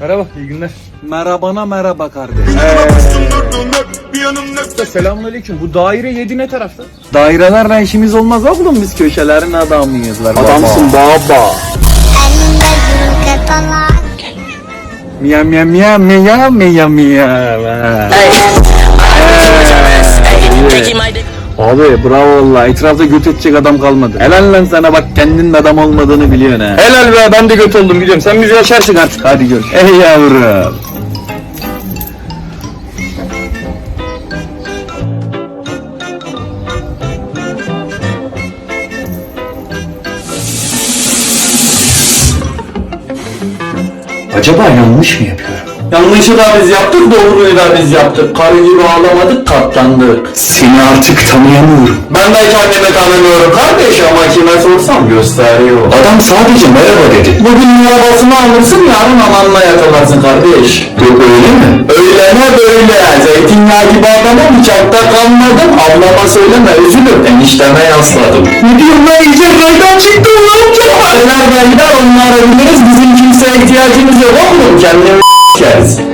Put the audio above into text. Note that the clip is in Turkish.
Merhaba, iyi günler. Merhabana merhaba kardeş. Selamun aleyküm. Bu daire 7 ne tarafta? Dairelerle işimiz olmaz oğlum biz köşelerin adamıyız. Ver Adamsın baba. Miya miya miya miya miya miya. Abi bravo valla etrafta göt edecek adam kalmadı. Helal lan sana bak kendinin adam olmadığını biliyorsun ha. Helal be, ben de göt oldum biliyorum. Sen bizi yaşarsın artık. Hadi gör. Ey yavrum. Acaba yanlış mı yapıyorum? Yanlışı da biz yaptık, doğruyu da biz yaptık. Karı gibi ağlamadık, katlandık. Seni artık tanıyamıyorum. Ben de kendimi tanımıyorum kardeş ama kime sorsam gösteriyor. Adam sadece merhaba dedi. Bugün merhabasını alırsın, yarın ananla yakalarsın kardeş. Yok öyle mi? Öyle ne böyle. Zeytinyağı gibi adama bıçakta kalmadım. Ablama söyleme üzülür. Enişteme yasladım. Ne diyorsun lan iyice raydan çıktı ulan çok. Gider onları biliriz. Bizim kimseye ihtiyacımız yok oğlum. Kendimiz Cheers.